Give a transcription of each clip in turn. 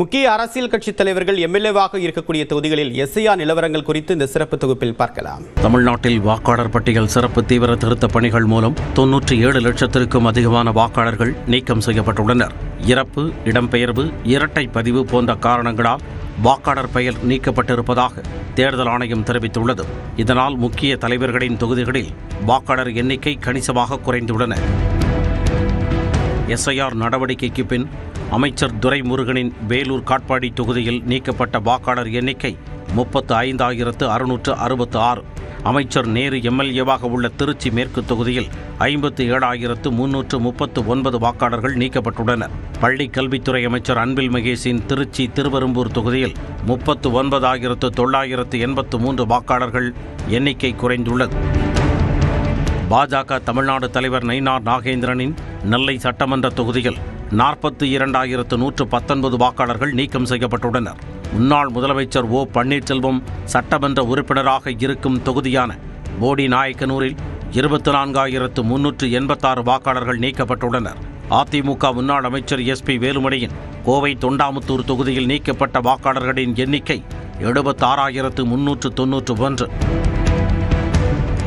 முக்கிய அரசியல் கட்சி தலைவர்கள் எம்எல்ஏவாக இருக்கக்கூடிய தொகுதிகளில் எஸ்ஐஆர் நிலவரங்கள் குறித்து இந்த சிறப்பு தொகுப்பில் பார்க்கலாம். தமிழ்நாட்டில் வாக்காளர் பட்டியல் சிறப்பு தீவிர திருத்த பணிகள் மூலம் தொன்னூற்றி ஏழு லட்சத்திற்கும் அதிகமான வாக்காளர்கள் நீக்கம் செய்யப்பட்டுள்ளனர். இறப்பு இடம்பெயர்வு இரட்டை பதிவு போன்ற காரணங்களால் வாக்காளர் பெயர் நீக்கப்பட்டிருப்பதாக தேர்தல் ஆணையம் தெரிவித்துள்ளது. இதனால் முக்கிய தலைவர்களின் தொகுதிகளில் வாக்காளர் எண்ணிக்கை கணிசமாக குறைந்துள்ளன. எஸ்ஐஆர் நடவடிக்கைக்கு பின் அமைச்சர் துரைமுருகனின் வேலூர் காட்பாடி தொகுதியில் நீக்கப்பட்ட வாக்காளர் எண்ணிக்கை முப்பத்து ஐந்தாயிரத்து அறுநூற்று அறுபத்து ஆறு அமைச்சர் நேரு எம்எல்ஏவாக உள்ள திருச்சி மேற்கு தொகுதியில் ஐம்பத்து ஏழாயிரத்து முன்னூற்று முப்பத்து ஒன்பது வாக்காளர்கள் நீக்கப்பட்டுள்ளனர். பள்ளி கல்வித்துறை அமைச்சர் அன்பில் மகேஷின் திருச்சி திருவெரும்பூர் தொகுதியில் முப்பத்து ஒன்பதாயிரத்து தொள்ளாயிரத்து எண்பத்து மூன்று வாக்காளர்கள் எண்ணிக்கை குறைந்துள்ளது. பாஜக தமிழ்நாடு தலைவர் நயினார் நாகேந்திரனின் நெல்லை சட்டமன்ற தொகுதியில் நாற்பத்தி இரண்டாயிரத்து நூற்று பத்தொன்பது வாக்காளர்கள் நீக்கம் செய்யப்பட்டுள்ளனர். முன்னாள் முதலமைச்சர் ஓ பன்னீர்செல்வம் சட்டமன்ற உறுப்பினராக இருக்கும் தொகுதியான போடி நாயக்கனூரில் இருபத்தி நான்காயிரத்து முன்னூற்று எண்பத்தாறு வாக்காளர்கள் நீக்கப்பட்டுள்ளனர். அதிமுக முன்னாள் அமைச்சர் எஸ் பி வேலுமணியின் கோவை தொண்டாமுத்தூர் தொகுதியில் நீக்கப்பட்ட வாக்காளர்களின் எண்ணிக்கை எழுபத்தாறாயிரத்து முன்னூற்று தொன்னூற்று ஒன்று.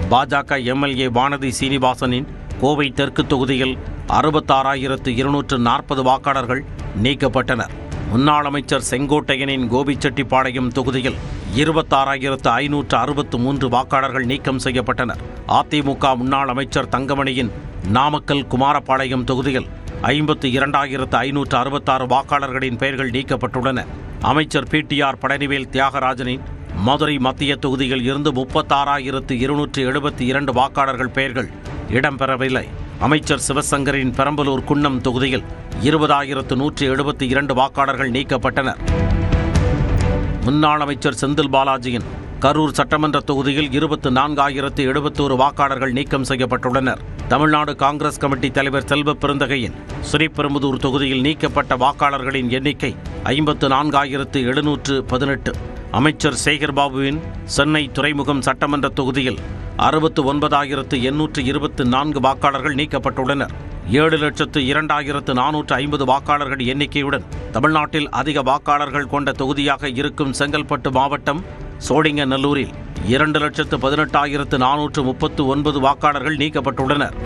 பாஜக எம்எல்ஏ வானதி சீனிவாசனின் கோவை தெற்கு தொகுதியில் அறுபத்தாறாயிரத்து இருநூற்று நாற்பது வாக்காளர்கள் நீக்கப்பட்டனர். முன்னாள் அமைச்சர் செங்கோட்டையனின் கோபிச்செட்டிப்பாளையம் தொகுதியில் இருபத்தாறாயிரத்து ஐநூற்று அறுபத்து மூன்று வாக்காளர்கள் நீக்கம் செய்யப்பட்டனர். அதிமுக முன்னாள் அமைச்சர் தங்கமணியின் நாமக்கல் குமாரபாளையம் தொகுதியில் ஐம்பத்து இரண்டாயிரத்து ஐநூற்று அறுபத்தாறு வாக்காளர்களின் பெயர்கள் நீக்கப்பட்டுள்ளன. அமைச்சர் பிடிஆர் பழனிவேல் தியாகராஜனின் மதுரை மத்திய தொகுதியில் இருந்து முப்பத்தாறாயிரத்து இருநூற்று எழுபத்தி இரண்டு வாக்காளர்கள் பெயர்கள் இடம்பெறவில்லை. அமைச்சர் சிவசங்கரின் பெரம்பலூர் குன்னம் தொகுதியில் இருபதாயிரத்து நூற்றி எழுபத்தி இரண்டு வாக்காளர்கள் நீக்கப்பட்டனர். முன்னாள் அமைச்சர் செந்தில் பாலாஜியின் கரூர் சட்டமன்ற தொகுதியில் இருபத்து நான்காயிரத்து எழுபத்தோரு வாக்காளர்கள் நீக்கம் செய்யப்பட்டுள்ளனர். தமிழ்நாடு காங்கிரஸ் கமிட்டி தலைவர் செல்வ பெருந்தகையின் ஸ்ரீபெரும்புதூர் தொகுதியில் நீக்கப்பட்ட வாக்காளர்களின் எண்ணிக்கை ஐம்பத்து நான்காயிரத்து எழுநூற்று பதினெட்டு. அமைச்சர் சேகர்பாபுவின் சென்னை துறைமுகம் சட்டமன்ற தொகுதியில் அறுபத்து ஒன்பதாயிரத்து எண்ணூற்று இருபத்து நான்கு வாக்காளர்கள் நீக்கப்பட்டுள்ளனர். ஏழு லட்சத்து இரண்டாயிரத்து நானூற்று ஐம்பது வாக்காளர்கள் எண்ணிக்கையுடன் தமிழ்நாட்டில் அதிக வாக்காளர்கள் கொண்ட தொகுதியாக இருக்கும் செங்கல்பட்டு மாவட்டம் சோடிங்கநல்லூரில் இரண்டு லட்சத்து பதினெட்டாயிரத்து நானூற்று முப்பத்து ஒன்பது வாக்காளர்கள் நீக்கப்பட்டுள்ளனர்.